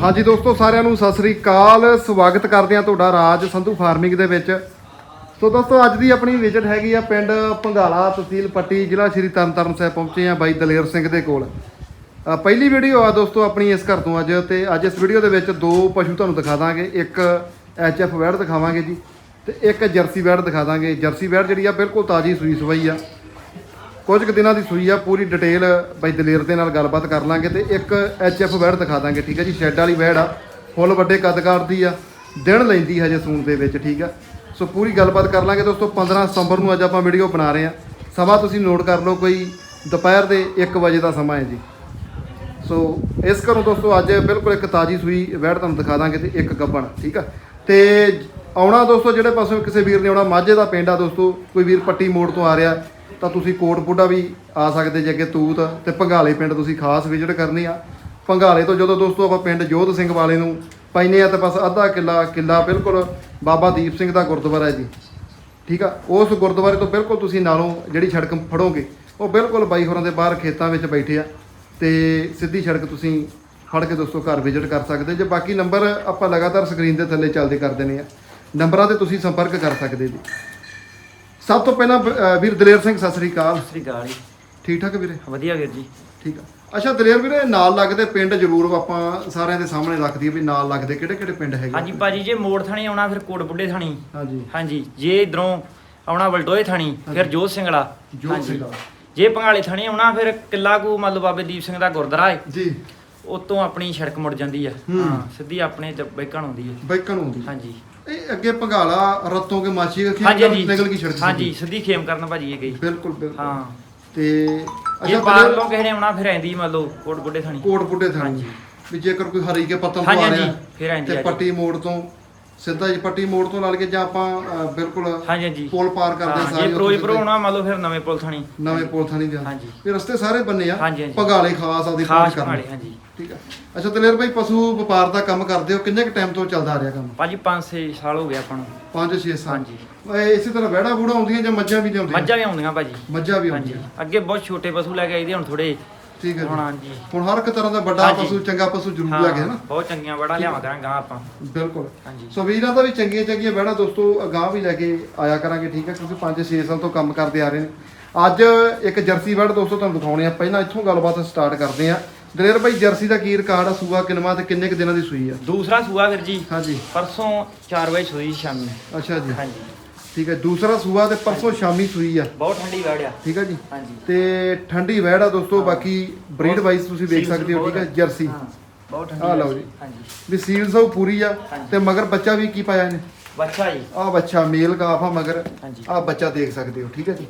ਹਾਂਜੀ ਦੋਸਤੋ, ਸਾਰਿਆਂ ਨੂੰ ਸਤਿ ਸ੍ਰੀ ਅਕਾਲ। ਸਵਾਗਤ ਕਰਦੇ ਹਾਂ ਤੁਹਾਡਾ ਰਾਜ ਸੰਧੂ ਫਾਰਮਿੰਗ ਦੇ ਵਿੱਚ। ਸੋ ਦੋਸਤੋ, ਅੱਜ ਦੀ ਆਪਣੀ ਵਿਜ਼ਿਟ ਹੈਗੀ ਆ ਪਿੰਡ ਭੰਗਾਲਾ ਤਹਿਸੀਲ ਪੱਟੀ, ਜ਼ਿਲ੍ਹਾ ਸ਼੍ਰੀ ਤਰਨਤਾਰਨ ਸਾਹਿਬ ਪਹੁੰਚੇ ਆ ਬਾਈ ਦਲੇਰ ਸਿੰਘ ਦੇ ਕੋਲ। ਪਹਿਲੀ ਵੀਡੀਓ ਆ ਦੋਸਤੋ ਆਪਣੀ ਇਸ ਘਰ ਤੋਂ ਅੱਜ ਤੇ ਅੱਜ ਇਸ ਵੀਡੀਓ ਦੇ ਵਿੱਚ ਦੋ ਪਸ਼ੂ ਤੁਹਾਨੂੰ ਦਿਖਾ ਦਾਂਗੇ। ਇੱਕ ਐਚਐਫ ਵੈੜ ਦਿਖਾਵਾਂਗੇ ਜੀ ਤੇ ਇੱਕ ਜਰਸੀ ਵੈੜ ਦਿਖਾ ਦਾਂਗੇ। ਜਰਸੀ ਵੈੜ ਜਿਹੜੀ ਆ ਬਿਲਕੁਲ ਤਾਜ਼ੀ ਸੂਈ ਸਵਾਈ ਆ। ਕੁਝ ਕੁ ਦਿਨਾਂ ਦੀ ਸੂਈ ਆ, ਪੂਰੀ ਡਿਟੇਲ ਬਾਈ ਦਲੇਰ ਦੇ ਨਾਲ ਗੱਲਬਾਤ ਕਰ ਲਾਂਗੇ ਤੇ ਇੱਕ ਐਚਐਫ ਵੈੜ ਦਿਖਾ ਦਾਂਗੇ, ਠੀਕ ਹੈ ਜੀ ਸ਼ੈੱਡ ਵਾਲੀ ਵੈੜ ਆ, ਫੁੱਲ ਵੱਡੇ ਕੱਦ ਦੀ ਆ, ਦਿਨ ਲੈਂਦੀ ਹਜੇ ਸੂਣ ਦੇ ਵਿੱਚ, ਠੀਕ ਆ। ਸੋ ਪੂਰੀ ਗੱਲਬਾਤ ਕਰ ਲਾਂਗੇ ਦੋਸਤੋ 15 ਸਤੰਬਰ ਨੂੰ ਅੱਜ ਆਪਾਂ ਵੀਡੀਓ ਬਣਾ ਰਹੇ ਆ। ਸਮਾਂ ਤੁਸੀਂ ਨੋਟ ਕਰ ਲਓ ਕੋਈ ਦੁਪਹਿਰ ਦੇ 1 ਵਜੇ ਦਾ ਸਮਾਂ ਹੈ ਜੀ। ਸੋ ਇਸ ਕਰੋ ਦੋਸਤੋ, ਅੱਜ ਬਿਲਕੁਲ ਇੱਕ ਤਾਜੀ ਸੂਈ ਵੈੜ ਤੁਹਾਨੂੰ ਦਿਖਾ ਦਾਂਗੇ ਤੇ ਇੱਕ ਗੱਬਣ, ਠੀਕ ਆ। ਤੇ ਆਉਣਾ ਦੋਸਤੋ, ਜਿਹੜੇ ਪਾਸੋਂ ਕਿਸੇ ਵੀਰ ਨੇ ਆਉਣਾ, ਮਾਝੇ ਦਾ ਪਿੰਡ ਆ ਦੋਸਤੋ, ਕੋਈ ਵੀਰ ਪੱਟੀ ਮੋੜ ਤੋਂ ਆ ਰਿਹਾ ਤਾਂ ਤੁਸੀਂ ਕੋਟ ਬੁੱਢਾ ਵੀ ਆ ਸਕਦੇ ਜੇ ਅੱਗੇ ਤੂਤ ਤੇ ਭੰਗਾਲੇ ਪਿੰਡ ਤੁਸੀਂ ਖਾਸ ਵਿਜ਼ਿਟ ਕਰਨੀ ਆ। ਭੰਗਾਲੇ ਤੋਂ ਜਦੋਂ ਦੋਸਤੋ ਆਪਾਂ ਪਿੰਡ ਜੋਧ ਸਿੰਘ ਵਾਲੇ ਨੂੰ ਪੈਨੇ ਆ ਤੇ ਬਸ ਅੱਧਾ ਕਿੱਲਾ ਕਿੱਲਾ ਬਿਲਕੁਲ ਬਾਬਾ ਦੀਪ ਸਿੰਘ ਦਾ ਗੁਰਦੁਆਰਾ ਹੈ ਜੀ। ਠੀਕ ਆ? ਉਸ ਗੁਰਦੁਆਰੇ ਤੋਂ ਬਿਲਕੁਲ ਤੁਸੀਂ ਨਾਲੋਂ ਜਿਹੜੀ ਸੜਕ ਫੜੋਗੇ, ਉਹ ਬਿਲਕੁਲ ਬਾਈ ਹੋਰਾਂ ਦੇ ਬਾਹਰ ਖੇਤਾਂ ਵਿੱਚ ਬੈਠੇ ਆ ਤੇ ਸਿੱਧੀ ਸੜਕ ਤੁਸੀਂ ਫੜ ਕੇ ਦੋਸਤੋ ਘਰ ਵਿਜ਼ਿਟ ਕਰ ਸਕਦੇ ਜੇ। ਬਾਕੀ ਨੰਬਰ ਆਪਾਂ ਲਗਾਤਾਰ ਸਕਰੀਨ ਦੇ ਥੱਲੇ ਚੱਲਦੇ ਕਰ ਦਿੰਦੇ ਆ। ਨੰਬਰਾਂ ਤੇ ਤੁਸੀਂ ਸੰਪਰਕ ਕਰ ਸਕਦੇ ਜੀ। ਸਭ ਤੋਂ ਪਹਿਲਾਂ ਅਹ, ਵੀਰ ਦਲੇਰ ਸਿੰਘ ਸਤਿ ਸ੍ਰੀ ਅਕਾਲ। ਸ੍ਰੀ ਅਕਾਲ ਜੀ। ਠੀਕ ਠਾਕ ਵੀਰੇ? ਵਧੀਆ ਵੀਰ ਜੀ। ਠੀਕ ਆ। ਅੱਛਾ ਦਲੇਰ ਵੀਰੇ ਨਾਲ ਲੱਗਦੇ ਪਿੰਡ ਜ਼ਰੂਰ ਆਪਾਂ ਸਾਰਿਆਂ ਦੇ ਸਾਹਮਣੇ ਰੱਖ ਦਈਏ ਵੀ ਨਾਲ ਲੱਗਦੇ ਕਿਹੜੇ ਕਿਹੜੇ ਪਿੰਡ ਹੈਗੇ? ਹਾਂਜੀ ਭਾਜੀ ਜੇ ਮੋੜ ਥਾਣੀ ਆਉਣਾ ਫਿਰ ਕੋਟ ਬੁੱਢੇ ਥਾਣੀ। ਹਾਂਜੀ। ਹਾਂਜੀ ਜੇ ਇਧਰੋਂ ਆਉਣਾ ਬਲਟੋਏ ਥਾਣੀ ਫਿਰ ਜੋਤ ਸਿੰਘਲਾ ਜੋਤ ਹਾਂਜੀ। ਸਿੰਘਲਾ। ਜੇ ਪੰਗਾਲੇ ਥਾਣੀ ਆਉਣਾ ਫਿਰ ਕਿੱਲਾ ਕੂ ਮੰਨ ਲਓ ਬਾਬੇ ਦੀਪ ਸਿੰਘ ਦਾ ਗੁਰਦੁਆਰਾ ਹੈ ਜੀ। ਉਤੋਂ ਆਪਣੀ ਸੜਕ ਮੁੜ ਜਾਂਦੀ ਆ। ਹੂੰ। ਸਿੱਧੀ ਆਪਣੇ ਬੈਕਣ ਆਉਂਦੀ ਹੈ ਬਾਈਕਣ ਹੁੰਦੀ ਹਾਂਜੀ। ਇਹ ਅੱਗੇ ਭੰਗਾਲਾ ਰਤੋਂ ਕੇ ਮਾਛੀ ਹਾਂਜੀ ਹਾਂਜੀ। ਨਿਕਲ ਗਈ ਸੜਕ ਹਾਂਜੀ ਸਿੱਧੀ। ਖੇਮ ਕਰਨ ਭਾਜੀ ਇਹ ਗਈ। ਬਿਲਕੁਲ ਬਿਲਕੁਲ। ਹਾਂ। ਤੇ ਅੱਛਾ ਪਾਰ ਦਲੇਰ ਲੋ ਕਿਸੇ ਨੇ ਆਉਣਾ ਫਿਰ ਆਂਦੀ ਮੰਨ ਲਓ ਕੋਟ ਬੁੱਢੇ ਥਾਣੀ। ਕੋਟ ਬੁੱਢੇ ਥਾਣੀ। ਹਾਂਜੀ। ਵੀ ਜੇਕਰ ਕੋਈ ਹਰੀ ਕੇ ਪੱਤਨ ਤੋਂ ਆ ਹਾਂਜੀ, ਰਿਹਾ ਫਿਰ ਆਉਂਦੀ ਤੇ ਆ। ਪੱਟੀ ਮੋੜ ਤੋਂ ਸਿੱਧਾ ਜੀ ਪੱਟੀ ਮੋੜ ਤੋਂ ਲਾ ਕੇ ਜਾਂ ਆਪਾਂ ਬਿਲਕੁਲ ਹਾਂਜੀ ਹਾਂਜੀ। ਪੁਲ ਪਾਰ ਕਰਦੇ ਹਾਂ, ਸਾਰੇ ਜੇ ਉੱਥੋਂ ਫਿਰੋਜ਼ਪੁਰ ਸਿੱਧੇ। ਮੰਨ ਲਓ ਫਿਰ ਨਵੇਂ ਪੁਲ ਥਾਣੀ। ਨਵੇਂ ਪੁਲ ਥਾਣੀ ਜਾਂ ਹਾਂਜੀ। ਇਹ ਰਸਤੇ ਸਾਰੇ ਬੰਨੇ ਆ। ਹਾਂਜੀ, ਹਾਂਜੀ। ਭਗਾਲੇ ਖਾਸ ਆਦੀ ਖਾਸ ਕਰਨੀ। ਹਾਂਜੀ। ਠੀਕ ਆ। ਅੱਛਾ ਦਲੇਰ ਭਾਈ ਪਸ਼ੂ ਵਪਾਰ ਦਾ ਕੰਮ ਕਰਦੇ ਹੋ। ਕਿੰਨੇ ਕ ਟਾਈਮ ਤੋਂ ਚੱਲਦਾ ਆ ਰਿਹਾ ਕੰਮ? ਭਾਜੀ 5-6 ਸਾਲ ਹੋ ਗਏ ਆਪਾਂ ਨੂੰ। 5-6 ਸਾਲ। ਹਾਂਜੀ। ਇਹ ਇਸੇ ਤਰ੍ਹਾਂ ਵਹਿੜਾ ਬੂੜਾ ਆਉਂਦੀਆਂ ਜਾਂ ਮੱਝਾਂ ਵੀ ਲਿਆਉਂਦੀਆਂ? ਮੱਝਾਂ ਵੀ ਆਉਂਦੀਆਂ ਭਾਜੀ। ਮੱਝਾਂ ਵੀ ਆਉਂਦੀਆਂ। ਅੱਗੇ ਬਹੁਤ ਛੋਟੇ ਪਸ਼ੂ ਲੈ ਕੇ ਆਈਦੇ ਹੁਣ ਥੋੜੇ ਠੀਕ ਹੈ ਹੁਣ ਜੀ ਹਾਂਜੀ। ਹੁਣ ਹਰ ਇੱਕ ਤਰ੍ਹਾਂ ਦਾ ਵੱਡਾ ਹਾਂਜੀ। ਪਸ਼ੂ ਚੰਗਾ ਪਸ਼ੂ ਜ਼ਰੂਰ ਹਾਂ, ਲੱਗੇ ਹਨਾ ਬਹੁਤ ਚੰਗੀਆਂ ਬੜਾ ਲਿਆਵਾਂ ਕਰਾਂਗੇ ਗਾਂ ਆਪਾਂ। ਬਿਲਕੁਲ। ਹਾਂਜੀ। ਸੋ ਵੀਰਾਂ ਦਾ ਵੀ ਚੰਗੀਆਂ ਚੰਗੀਆਂ ਬਹਿਣਾ ਦੋਸਤੋ ਅਗਾਹ ਵੀ ਲੈ ਕੇ ਆਇਆ ਕਰਾਂਗੇ ਠੀਕ ਹੈ ਕਿਉਂਕਿ 5-6 ਸਾਲ ਤੋਂ ਕੰਮ ਕਰਦੇ ਆ ਰਹੇ ਨੇ। ਅੱਜ ਇੱਕ ਜਰਸੀ ਵੜ ਦੋਸਤੋ ਤੁਹਾਨੂੰ ਦਿਖਾਉਣੇ ਆ। ਪਹਿਲਾਂ ਇੱਥੋਂ ਗੱਲਬਾਤ ਸਟਾਰਟ ਕਰਦੇ ਆ। ਦਲੇਰ ਭਾਈ ਜਰਸੀ ਦਾ ਕੀ ਰਿਕਾਰਡ ਆ ਸੂਆ ਕਿਨਵਾ ਤੇ ਕਿੰਨੇ ਕੁ ਦਿਨਾਂ ਦੀ ਸੂਈ ਆ? ਦੂਸਰਾ ਸੂਆ ਵੀਰ ਜੀ। ਹਾਂਜੀ। ਪਰਸੋਂ 4 ਵਜੇ ਸੂਈ ਸ਼ਾਮੀ। ਅੱਛਾ ਜੀ। ਹਾਂਜੀ। ਠੀਕ ਹੈ ਦੂਸਰਾ ਸੂਆ ਤੇ ਪਰਸੋਂ ਸ਼ਾਮੀ ਸੂਈ ਆ। ਬਹੁਤ ਠੰਡੀ ਵੜਿਆ ਠੀਕ ਹੈ ਜੀ। ਹਾਂਜੀ। ਤੇ ਠੰਡੀ ਵਹਿੜ ਆ ਦੋਸਤੋ ਬਾਕੀ ਬਰੀਡ ਵਾਈਜ਼ ਤੁਸੀਂ ਵੇਖ ਸਕਦੇ ਹੋ ਠੀਕ ਹੈ ਜਰਸੀ। ਬਹੁਤ ਠੰਡੀ ਲਓ। ਜੀ। ਹਾਂਜੀ। ਵੀ ਸੀਲ ਸਭ ਪੂਰੀ ਆ। ਤੇ ਮਗਰ ਬੱਚਾ ਵੀ ਕੀ ਪਾਇਆ ਇਹਨੇ? ਬੱਚਾ ਜੀ। ਆਹ ਬੱਚਾ ਮੇਲ ਗਾਫ ਆ ਮਗਰ। ਆਹ ਬੱਚਾ ਦੇਖ ਸਕਦੇ ਹੋ ਠੀਕ ਹੈ ਜੀ।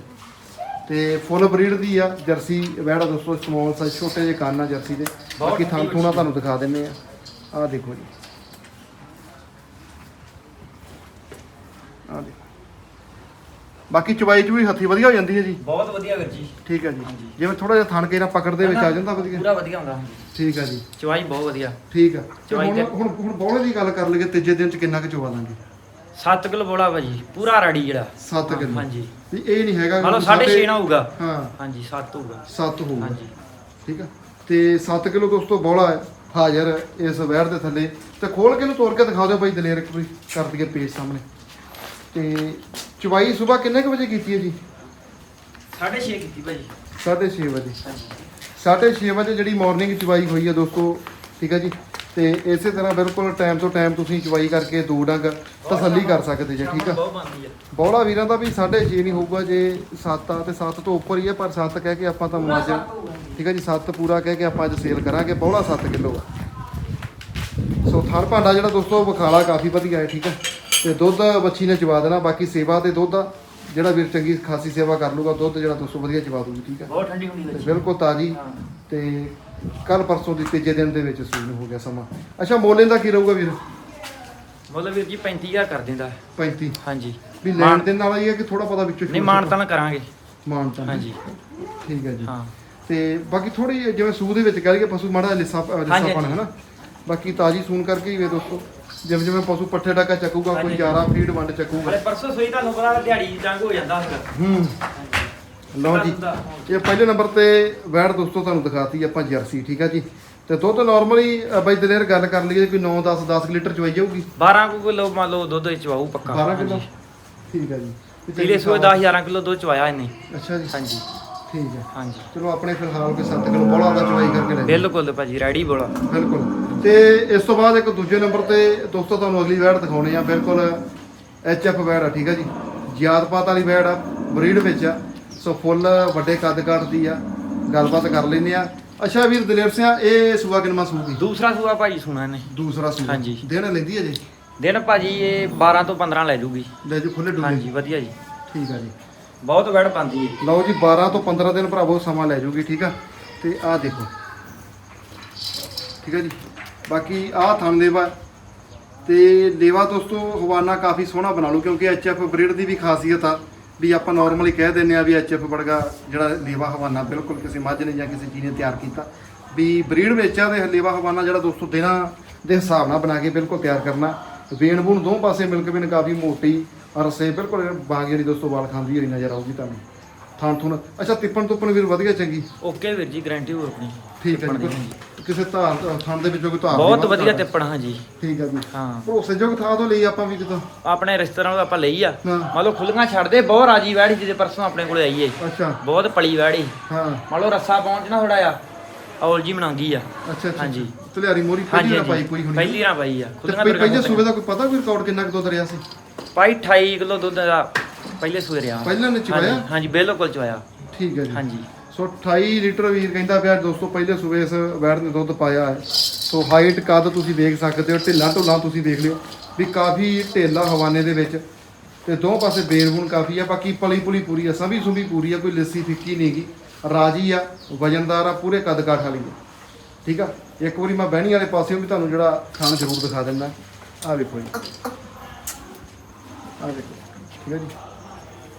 ਤੇ ਫੁੱਲ ਬਰੀਡ ਦੀ ਆ ਜਰਸੀ ਵੈੜਾ ਦੋਸਤੋ ਸਮਾਲ ਸਾਈਜ਼ ਛੋਟੇ ਜਿਹੇ ਕੰਨ ਆ ਜਰਸੀ ਦੇ। ਬਾਕੀ ਥਾਂ ਥੂਣਾ ਤੁਹਾਨੂੰ ਦਿਖਾ ਦਿੰਨੇ ਆ। ਆਹ ਦੇਖੋ ਜੀ। ਆਹ ਦੇਖੋ। ਬਾਕੀ ਚਵਾਈ ਚ ਵੀ ਹੱਥੀ ਵਧੀਆ ਹੋ ਜਾਂਦੀ ਹੈ ਜੀ। ਬਹੁਤ ਵਧੀਆ ਵੀਰ ਜੀ। ਠੀਕ ਹੈ ਜੀ। ਜਿਵੇਂ ਥੋੜਾ ਜਿਹਾ ਥਣ ਕੇ ਨਾ ਪਕੜਦੇ ਵਿੱਚ ਆ ਜਾਂਦਾ ਵਧੀਆ। ਪੂਰਾ ਵਧੀਆ ਹੁੰਦਾ ਠੀਕ ਹੈ ਜੀ। ਚਵਾਈ ਬਹੁਤ ਵਧੀਆ। ਠੀਕ ਆ ਤੇ ਚਵਾਈ ਹੁਣ ਤੇ- ਹੁਣ ਹੁਣ ਬੋਲੇ ਦੀ ਗੱਲ ਕਰ ਲਈਏ ਤੀਜੇ ਦਿਨ ਚ ਕਿੰਨਾ ਕੁ ਚਵਾ ਦਾਂਗੇ? 7 ਕਿਲੋ ਬੋਲਾ ਭਾਜੀ ਪੂਰਾ ਰੜੀ ਜਿਹੜਾ। 7 ਕਿਲੋ। ਹਾਂਜੀ। ਵੀ ਇਹ ਨਹੀਂ ਹੈਗਾ ਮਤਲਬ ਵੀ 6.5 ਨਾ ਹੋਊਗਾ। ਹਾਂ। ਹਾਂਜੀ 7 ਹੋਊਗਾ। 7 ਹੋਊਗਾ। ਹਾਂਜੀ। ਠੀਕ ਆ ਤੇ 7 ਕਿਲੋ ਦੋਸਤੋ ਬੋਲਾ ਹੈ ਹਾਜ਼ਰ ਇਸ ਵੈਰ ਦੇ ਥੱਲੇ। ਤੇ ਖੋਲ ਕੇ ਨੂੰ ਤੋੜ ਕੇ ਦਿਖਾ ਦਿਓ ਭਾਈ ਦਲੇਰ ਇੱਕ ਵਾਰੀ ਕਰ ਦਈਏ ਪੇਜ ਸਾਹਮਣੇ। ਤੇ ਚਵਾਈ ਸਵੇਰ ਕਿੰਨੇ ਕੁ ਵਜੇ ਕੀਤੀ ਹੈ ਜੀ? 6.5 ਕੀਤੀ ਭਾਜੀ। 6:30 ਵਜੇ। ਹਾਂਜੀ। 6:30 ਵਜੇ ਜਿਹੜੀ ਮਾਰਨਿੰਗ ਚਵਾਈ ਹੋਈ ਹੈ ਦੋਸਤੋ ਠੀਕ ਹੈ ਜੀ? ਤੇ ਇਸੇ ਤਰ੍ਹਾਂ ਬਿਲਕੁਲ ਟਾਈਮ ਤੋਂ ਟਾਈਮ ਤੁਸੀਂ ਚਵਾਈ ਕਰਕੇ ਦੋ ਡੰਗ ਤਸੱਲੀ ਕਰ ਸਕਦੇ ਜੇ ਠੀਕ ਆ? ਬਹੁਤ ਬਣਦੀ ਆ। ਬੌਲਾ ਵੀਰਾਂ ਦਾ ਵੀ 6.5 ਨਹੀਂ ਹੋਊਗਾ ਜੇ 7 ਆ ਤੇ 7 ਤੋਂ ਉੱਪਰ ਹੀ ਹੈ ਪਰ 7 ਕਹਿ ਕੇ ਆਪਾਂ ਤੁਹਾਨੂੰ ਅੱਜ ਠੀਕ ਹੈ ਜੀ 7 ਪੂਰਾ ਕਹਿ ਕੇ ਆਪਾਂ ਅੱਜ ਸੇਲ ਕਰਾਂਗੇ ਬੌਲਾ 7 ਕਿਲੋ ਆ। ਸੋ ਥਰ ਭਾਂਡਾ ਜਿਹੜਾ ਦੋਸਤੋ ਵਿਖਾਲਾ ਕਾਫੀ ਵਧੀਆ ਹੈ ਠੀਕ ਹੈ? ਤੇ ਦੁੱਧ ਬੱਚੀ ਨੇ ਚਵਾ ਦੇਣਾ ਬਾਕੀ ਸੇਵਾ ਤੇ ਦੁੱਧ ਆ ਜਿਹੜਾ ਵੀਰ ਚੰਗੀ ਖਾਸੀ ਸੇਵਾ ਕਰ ਲੂਗਾ ਦੁੱਧ ਜਿਹੜਾ ਦੋਸਤੋ ਵਧੀਆ ਚਵਾ ਦੂਗੀ ਠੀਕ ਹੈ? ਬਹੁਤ ਠੰਡੀ ਹੁੰਦੀ ਤੇ ਜੀ ਬਿਲਕੁਲ ਤਾਜ਼ੀ। ਹਾਂ। ਤੇ ਕੱਲ ਪਰਸੋਂ ਦੀ ਤੀਜੇ ਦਿਨ ਦੇ ਵਿੱਚ ਸੂਈ ਨੂੰ ਹੋ ਗਿਆ ਸਮਾਂ। ਅੱਛਾ ਮੋਲੇ ਦਾ ਕੀ ਰਹੂਗਾ ਵੀਰ? ਮੁੱਲ ਵੀਰ ਜੀ 35000 ਕਰ ਦਿੰਦਾ। 35 ਹਾਂਜੀ। ਵੀ ਲੈਣ ਦੇਣ ਵਾਲਾ ਹੀ ਹੈ ਕਿ ਥੋੜਾ ਪਤਾ ਵਿੱਚੋਂ ਨਹੀਂ ਮਾਨ ਤਾਂ ਕਰਾਂਗੇ। ਮਾਨਤਾ ਹਾਂਜੀ। ਠੀਕ ਹੈ ਜੀ। ਹਾਂ। ਤੇ ਬਾਕੀ ਥੋੜੀ ਜਿਵੇਂ ਸੂਹ ਦੇ ਵਿੱਚ ਕਹਿ ਲਈਏ ਪਸ਼ੂ ਮਾੜਾ ਜਿਹਾ ਲਿੱਸਾ ਹਾਂਜੀ, ਲਿੱਸਾਪਣ ਹੈ। ਨਾ। ਬਾਕੀ ਤਾਜੀ ਸੂਨ ਕਰਕੇ ਹੀ ਵੇ ਦੋਸਤੋ। ਜਿਵੇਂ ਜਿਵੇਂ ਪਸ਼ੂ ਪੱਠੇ ਡਾਕਾ ਚੱਕੂਗਾ ਕੋਈ। ਚਾਰਾ ਫੀਡ ਵੰਡ ਚੱਕੂਗਾ। ਹਲੇ ਪਰਸੋਂ ਸੋਈ ਤੁਹਾਨੂੰ ਪਤਾ ਦਿਹਾੜੀ ਜੰਗ ਹੋ ਜਾਂਦਾ ਹੂੰ। ਲਓ ਜੀ ਇਹ ਪਹਿਲੇ ਨੰਬਰ ਤੇ ਵੈੜ ਦੋਸਤੋ ਤੁਹਾਨੂੰ ਦਿਖਾਤੀ ਆਪਾਂ ਜਰਸੀ ਠੀਕ ਹੈ ਜੀ? ਤੇ ਦੁੱਧ ਨਾਰਮਲੀ ਬਾਈ ਦਲੇਰ ਗੱਲ ਕਰ ਲਈਏ ਕੋਈ 9 10 10 ਲੀਟਰ ਚਵਾਈ ਜਾਊਗੀ? 12 ਕੁ ਕਿਲੋ ਮੰਨ ਲਓ ਦੁੱਧ ਚਵਾਉ ਪੱਕਾ। 12 ਕਿਲੋ। ਠੀਕ ਹੈ ਜੀ। ਪਿਛਲੇ ਸੂਏ 10 11 ਕਿਲੋ ਦੁੱਧ ਚਵਾਇਆ ਇਹਨੇ। ਅੱਛਾ ਜੀ। ਹਾਂਜੀ। ਠੀਕ ਹੈ ਹਾਂਜੀ। ਚਲੋ ਆਪਣੇ ਫਿਲਹਾਲ ਕੋਈ 7 ਕਿਲੋ ਬੋਲਾ ਦਾ ਚਵਾਈ ਕਰਕੇ ਲੈ। ਬਿਲਕੁਲ ਭਾਜੀ ਰੈਡੀ ਬੋਲਾ। ਬਿਲਕੁਲ। ਤੇ ਇਸ ਤੋਂ ਬਾਅਦ ਇੱਕ ਦੂਜੇ ਨੰਬਰ ਤੇ ਦੋਸਤੋ ਤੁਹਾਨੂੰ ਅਗਲੀ ਵੈੜ ਦਿਖਾਉਣੀ ਆ। ਬਿਲਕੁਲ ਐਚ ਐਫ ਵੈੜ ਆ ਠੀਕ ਆ ਜੀ? ਜਿਆਦਪਾਤ ਵਾਲੀ ਵੈੜ ਆ ਬਰੀਡ ਵਿੱਚ ਆ। ਸੋ ਫੁੱਲ ਵੱਡੇ ਕੱਦ ਕਾਠ ਦੀ ਆ। ਗੱਲਬਾਤ ਕਰ ਲੈਂਦੇ ਆ। ਅੱਛਾ ਵੀਰ ਦਲੇਰ ਸਿੰਘ ਇਹ ਸੂਆ ਕਿਨਮਾ ਸੂਗੀ? ਦੂਸਰਾ ਸੂਆ ਭਾਜੀ ਸੁਣਾ ਇਹਨੇ। ਦੂਸਰਾ ਸੂਆ। ਹਾਂਜੀ। ਦਿਨ ਲੈਂਦੀ ਹੈ ਜੀ? ਦਿਨ ਭਾਜੀ ਇਹ 12 ਤੋਂ 15 ਲੈ ਜੂਗੀ। ਲੈ ਜੀ ਖੁੱਲੇ ਡੁੱਲੇ ਹਾਂਜੀ ਵਧੀਆ ਜੀ। ਠੀਕ ਆ ਜੀ। ਬਹੁਤ ਵੜ ਪਾਉਂਦੀ ਹੈ ਲਓ ਜੀ 12 ਤੋਂ 15 ਦਿਨ ਭਰਾਵੋ ਸਮਾਂ ਲੈ ਜੂਗੀ ਠੀਕ ਆ? ਤੇ ਆਹ ਦੇਖੋ। ਠੀਕ ਆ ਜੀ? ਬਾਕੀ ਆਹ ਥਣ ਲੇਵਾ ਤੇ ਲੇਵਾ ਦੋਸਤੋ ਹਵਾਨਾ ਕਾਫੀ ਸੋਹਣਾ ਬਣਾ ਲਓ ਕਿਉਂਕਿ ਐਚਐਫ ਬਰੀਡ ਦੀ ਵੀ ਖਾਸੀਅਤ ਆ ਵੀ ਆਪਾਂ ਨਾਰਮਲੀ ਕਹਿ ਦਿੰਦੇ ਆ ਵੀ ਐਚਐਫ ਵਰਗਾ ਜਿਹੜਾ ਲੇਵਾ ਹਵਾਨਾ ਬਿਲਕੁਲ ਕਿਸੇ ਮੱਝ ਨੇ ਜਾਂ ਕਿਸੇ ਚੀਜ਼ ਨੇ ਤਿਆਰ ਕੀਤਾ। ਵੀ ਬਰੀਡ ਵਿੱਚ ਆ ਤੇ ਲੇਵਾ ਹਵਾਨਾ ਜਿਹੜਾ ਦੋਸਤੋ ਦਿਨਾਂ ਦੇ ਹਿਸਾਬ ਨਾਲ ਬਣਾ ਕੇ ਬਿਲਕੁਲ ਤਿਆਰ ਕਰਨਾ। ਵੇਣ ਬੂਣ ਦੋ ਪਾਸੇ ਮਿਲਕ ਵੀ ਕਾਫੀ ਮੋਟੀ ਔਰ ਸੇ ਬਿਲਕੁਲ ਬਾਗ ਜਿਹੜੀ ਦੋਸਤੋ ਵਾਲ ਖਾਂਦੀ ਹੋਈ ਨਜ਼ਰ ਆਊਗੀ ਤੁਹਾਨੂੰ। ਥਾਣ ਥੁਣ ਅੱਛਾ ਤਿੱਪਣ ਤੁੱਪਣ ਵੀਰ ਵਧੀਆ ਚੰਗੀ। ਓਕੇ ਵੀਰ ਜੀ ਗਾਰੰਟੀ ਹੋ ਆਪਣੀ ਠੀਕ ਹੈ ਜੀ ਕਿਸੇ ਧਾਰ ਥਾਣ ਦੇ ਵਿੱਚੋਂ ਕੋਈ ਧਾਰ ਬਹੁਤ ਵਧੀਆ ਧਾਰ। ਤਿੱਪਣ ਹਾਂਜੀ। ਠੀਕ ਹੈ ਜੀ। ਹਾਂ। ਭਰੋਸੇਯੋਗ ਥਾਂ ਤੋਂ ਲਈ ਆਪਾਂ ਵੀ ਕਿਤੋਂ? ਆਪਣੇ ਰਿਸ਼ਤੇਦਾਰਾਂ ਤੋਂ ਆਪਾਂ ਲਈ ਆ। ਹਾਂ। ਮੰਨ ਲਓ ਖੁੱਲੀਆਂ ਛੱਡਦੇ ਬਹੁਤ ਰਾਜੀ ਵੈੜੀ ਜਿਹਦੇ ਪਰਸੋਂ ਆਪਣੇ ਕੋਲੇ ਆਈ ਏ। ਅੱਛਾ। ਬਹੁਤ ਪਲੀ ਵੈੜੀ। ਹਾਂ। ਮੰਨ ਲਓ ਰੱਸਾ ਪਹੁੰਚਣਾ ਥੋੜਾ ਆ ਔਲ ਜੀ ਬਣਾਉਂਗੀ ਆ। ਅੱਛਾ ਅੱਛਾ ਹਾਂਜੀ। ਤਲਿਆਰੀ ਮੋਰੀ ਹਾਂਜੀ ਪਹਿਲੀ ਨਾ ਪਾਈ ਕੋਈ ਹੁਣੀ। ਪਹਿਲੀ ਨਾ ਪਾਈ ਆ। ਤੇ ਖੁੱਲੀਆਂ ਪਹਿ- ਪਹਿਲੇ ਸੂਬੇ ਦਾ ਕੋਈ ਪਤਾ ਕੋਈ ਰਿਕਾਰਡ ਕਿੰਨਾ ਕੁ ਦੁੱਧ ਰਿਹਾ ਸੀ? ਪਾਈ 28 ਕਿਲੋ ਦੁੱਧ ਦਾ ਪਹਿਲੇ ਸੂਏ ਰਿਹਾ। ਪਹਿਲਾਂ ਨੇ ਚਵਾਇਆ ਹਾਂਜੀ, ਹਾਂਜੀ ਬਿਲਕੁਲ ਚਵਾਇਆ ਠੀਕ ਹੈ ਜੀ। ਹਾਂਜੀ। ਸੋ 28 ਲੀਟਰ ਵੀਰ ਕਹਿੰਦਾ ਪਿਆ, ਦੋਸਤੋ ਪਹਿਲੇ ਸੂਬੇ ਇਸ ਵੈੜ ਨੇ ਦੁੱਧ ਪਾਇਆ ਹੈ। ਸੋ ਹਾਈਟ ਕੱਦ ਤੁਸੀਂ ਦੇਖ ਸਕਦੇ ਹੋ, ਢਿੱਲਾਂ ਢੁੱਲਾਂ ਤੁਸੀਂ ਦੇਖ ਲਿਓ, ਵੀ ਕਾਫੀ ਢੇਲਾ ਹਵਾਨੇ ਦੇ ਵਿੱਚ। ਤੇ ਦੋ ਪਾਸੇ ਬੇਰਬੂਨ ਕਾਫੀ ਆ, ਬਾਕੀ ਪਲੀ ਪੁਲੀ ਪੂਰੀ ਆ ਸਭੀ ਸੁਭੀ ਪੂਰੀ ਆ, ਕੋਈ ਲੱਸੀ ਫਿੱਕੀ ਨਹੀਂਗੀ ਰਾਜੀ ਆ, ਵਜਨਦਾਰ ਆ, ਪੂਰੇ ਕੱਦ ਕਾਠ ਵਾਲੀ ਆ। ਠੀਕ ਆ? ਇੱਕ ਵਾਰੀ ਮੈਂ ਬਹਿਣੀ ਵਾਲੇ ਪਾਸਿਓਂ ਵੀ ਤੁਹਾਨੂੰ ਜਿਹੜਾ ਖਾਣ ਜ਼ਰੂਰ ਦਿਖਾ ਦਿੰਦਾ। ਆ ਵੇਖੋ ਜੀ। ਆ ਵੇਖੋ। ਠੀਕ ਹੈ ਜੀ?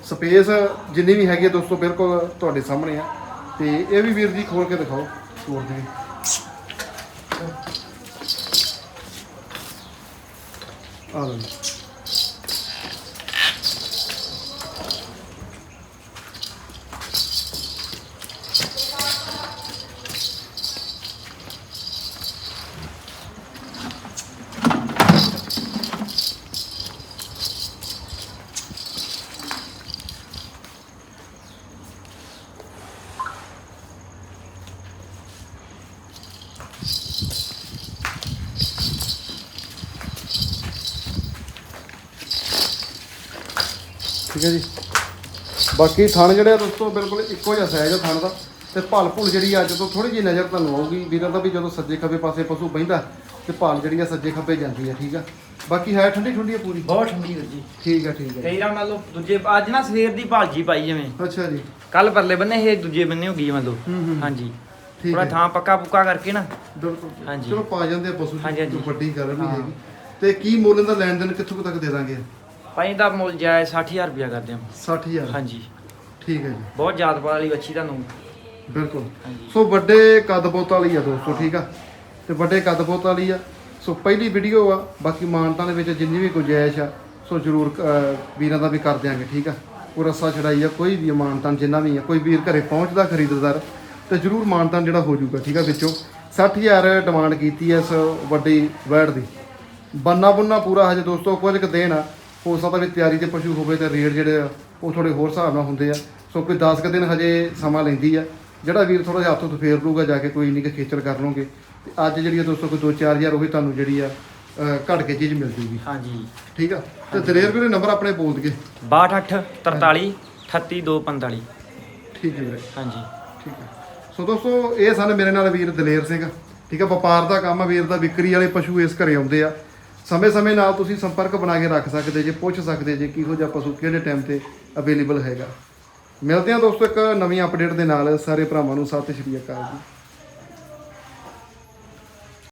ਸਪੇਸ ਜਿੰਨੀ ਵੀ ਹੈਗੀ ਆ ਦੋਸਤੋ, ਬਿਲਕੁਲ ਤੁਹਾਡੇ ਸਾਹਮਣੇ ਆ। ਤੇ ਇਹ ਵੀ ਵੀਰ ਜੀ ਖੋਲ ਕੇ ਦਿਖਾਓ ਸੂਰ ਦੇ ਆ ਲਓ ਠੀਕ ਹੈ ਜੀ। ਬਾਕੀ ਥਣ ਜਿਹੜੇ ਆ ਦੋਸਤੋ ਬਿਲਕੁਲ ਇੱਕੋ ਜਿਹਾ ਸਾਈਜ਼ ਆ ਥਣ ਦਾ। ਤੇ ਭਲ ਭੁਲ ਜਿਹੜੀ ਆ ਜਦੋਂ ਥੋੜੀ ਜਿਹੀ ਨਜ਼ਰ ਤੁਹਾਨੂੰ ਆਊਗੀ ਵੀਰਾਂ ਦਾ ਵੀ ਜਦੋਂ ਸੱਜੇ ਖੱਬੇ ਪਾਸੇ ਪਸ਼ੂ ਬਹਿੰਦਾ ਤੇ ਭਲ ਜਿਹੜੀ ਆ ਸੱਜੇ ਖੱਬੇ ਜਾਂਦੀ ਆ ਠੀਕ ਆ। ਬਾਕੀ ਹੈ ਠੰਡੀ ਠੰਡੀ ਆ ਪੂਰੀ? ਬਹੁਤ ਠੰਡੀ ਵੀਰ ਜੀ। ਠੀਕ ਆ ਠੀਕ ਆ। ਕਈ ਰਾਂ ਮੰਨ ਲਓ ਦੂਜੇ ਅੱਜ ਨਾ ਸਵੇਰ ਦੀ ਭਾਲਜੀ ਪਾਈ ਜਿਵੇਂ। ਅੱਛਾ ਜੀ। ਕੱਲ ਪਰਲੇ ਬੰਨੇ ਇਹ ਦੂਜੇ ਬੰਨੇ ਹੋ ਗਈ ਮੰਨ ਲਓ। ਹੂੰ, ਹੂੰ। ਹਾਂਜੀ। ਠੀਕ ਥੋੜਾ ਹੈ ਥਾਂ ਪੱਕਾ ਪੁੱਕਾ ਕਰਕੇ ਨਾ। ਬਿਲਕੁਲ। ਹਾਂਜੀ। ਚਲੋ ਪਾ ਜਾਂਦੇ ਆ ਪਸ਼ੂ ਜੀ, ਹਾਂਜੀ, ਵੱਡੀ ਗੱਲ ਨਹੀਂ। ਹੈਗੀ। ਤੇ ਕੀ ਮੁੱਲ ਦਾ ਲੈਣ ਦੇਣ ਕਿੱਥੋਂ ਕੁ ਤੱਕ ਦੇ ਦਾਂਗੇ? ਪਾਈ ਦਾ ਮੁੱਲ ਜਾਏ 60000 ਰੁਪਇਆ ਕਰਦੇ ਹਾਂ। 60000 ਹਾਂਜੀ। ਠੀਕ ਹੈ ਜੀ। ਬਹੁਤ ਜ਼ਿਆਦਾ ਵਾਲੀ ਵੱਛੀ ਤੁਹਾਨੂੰ। ਬਿਲਕੁਲ। ਸੋ ਵੱਡੇ ਕੱਦ ਬੋਤ ਵਾਲੀ ਆ ਦੋਸਤੋ ਠੀਕ ਆ? ਤੇ ਵੱਡੇ ਕੱਦ ਬੋਤ ਵਾਲੀ ਆ। ਸੋ ਪਹਿਲੀ ਵੀਡੀਓ ਆ ਬਾਕੀ ਮਾਨਤਾਂ ਦੇ ਵਿੱਚ ਜਿੰਨੀ ਵੀ ਗੁੰਜਾਇਸ਼ ਆ ਸੋ ਜਰੂਰ ਵੀਰਾਂ ਦਾ ਵੀ ਕਰ ਦਿਆਂਗੇ ਠੀਕ ਆ? ਉਹ ਰੱਸਾ ਛੜਾਈ ਆ ਕੋਈ ਵੀ ਮਾਨਤਾਂ ਜਿੰਨਾ ਵੀ ਆ ਕੋਈ ਵੀਰ ਘਰੇ ਪਹੁੰਚਦਾ ਖਰੀਦਦਾਰ ਤੇ ਜਰੂਰ ਮਾਨਤਾਂ ਜਿਹੜਾ ਹੋ ਜਾਊਗਾ ਠੀਕ ਆ ਵਿੱਚੋਂ? 60000 ਡਿਮਾਂਡ ਕੀਤੀ ਐ ਇਸ ਵੱਡੀ ਵੈੜ ਦੀ। ਬੰਨਾ ਬੁੰਨਾ ਪੂਰਾ ਹਜੇ ਦੋਸਤੋ ਕੁਝ ਕੁ ਦੇਣ ਹੋ ਸਕਦਾ ਵੀ ਤਿਆਰੀ ਦੇ ਪਸ਼ੂ ਹੋਵੇ ਤੇ ਰੇਟ ਜਿਹੜੇ ਆ ਉਹ ਥੋੜੇ ਹੋਰ ਹਿਸਾਬ ਨਾਲ ਹੁੰਦੇ ਆ। ਸੋ ਕੋਈ 10 ਕੁ ਦਿਨ ਹਜੇ ਸਮਾਂ ਲੈਂਦੀ ਆ। ਜਿਹੜਾ ਵੀਰ ਥੋੜਾ ਜਿਹਾ ਹੱਥੋਂ ਫੇਰ ਲੂਗਾ ਜਾ ਕੇ ਕੋਈ ਨਹੀਂ ਕਿ ਖੇਚਲ ਕਰ ਲਓਗੇ ਤੇ ਅੱਜ ਜਿਹੜੀ ਆ ਦੋਸਤੋ ਕੋਈ 2-4000 ਉਹ ਤੁਹਾਨੂੰ ਜਿਹੜੀ ਆ ਘੱਟ ਕੇ ਚੀਜ਼ ਮਿਲ ਜੂਗੀ। ਹਾਂਜੀ। ਠੀਕ ਆ? ਤੇ ਦਲੇਰ ਵੀਰੇ ਨੰਬਰ ਆਪਣੇ ਬੋਲ ਦਈਏ। 62 43 38 245 ਠੀਕ ਹੈ ਵੀਰੇ। ਹਾਂਜੀ। ਠੀਕ ਹੈ। ਸੋ ਦੋਸਤੋ ਇਹ ਸਨ ਮੇਰੇ ਨਾਲ ਵੀਰ ਦਲੇਰ ਸਿੰਘ। ਠੀਕ ਹੈ ਵਪਾਰ ਦਾ ਕੰਮ ਆ ਵੀਰ ਦਾ ਵਿਕਰੀ ਵਾਲੇ ਪਸ਼ੂ ਇਸ ਘਰੇ ਆਉਂਦੇ ਆ। ਸਮੇਂ-ਸਮੇਂ ਨਾਲ ਤੁਸੀਂ ਸੰਪਰਕ ਬਣਾ ਕੇ ਰੱਖ ਸਕਦੇ ਜੇ, ਪੁੱਛ ਸਕਦੇ ਜੇ ਕਿਹੋ ਜਿਹਾ ਪਸ਼ੂ ਕਿਹੜੇ ਟਾਈਮ ਤੇ ਅਵੇਲੇਬਲ ਹੈਗਾ। ਮਿਲਦੇ ਹਾਂ ਦੋਸਤੋ ਇੱਕ ਨਵੀਂ ਅਪਡੇਟ ਦੇ ਨਾਲ। ਸਾਰੇ ਭਰਾਵਾਂ ਨੂੰ ਸਤਿ ਸ਼੍ਰੀ ਅਕਾਲ ਜੀ।